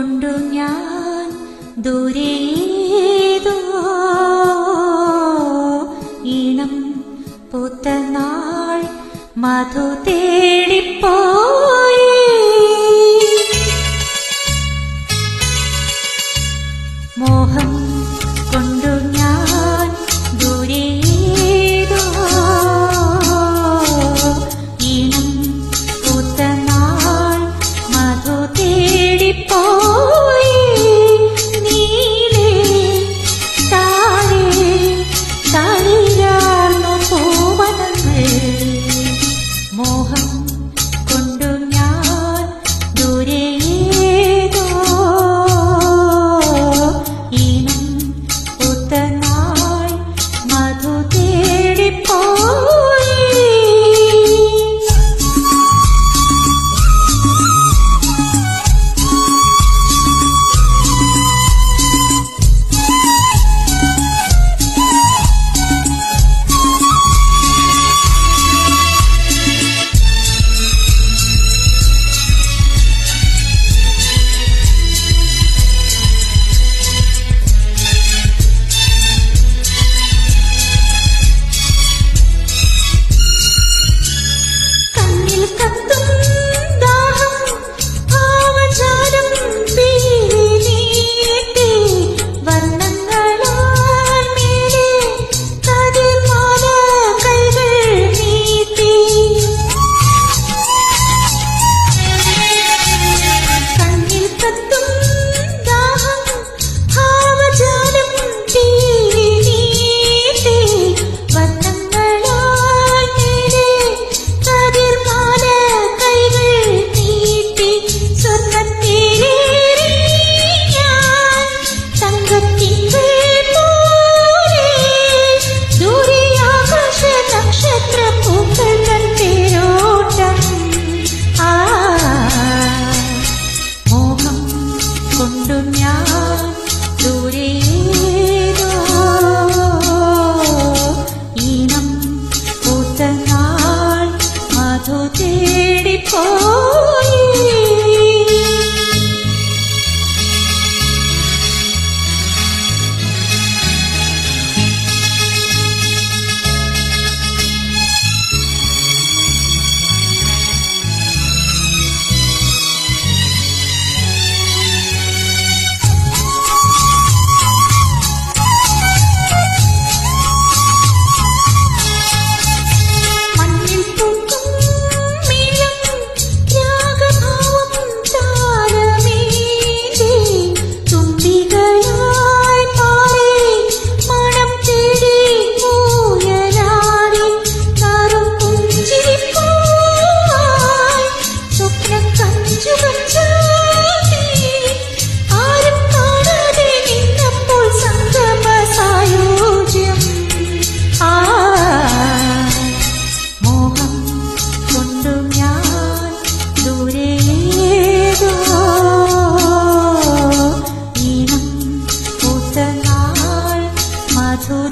ഞാൻ ദൂരേതോ? ഇണം പൂത്ത നാൾ മധു തേടിപ്പോയി. കൊണ്ടു su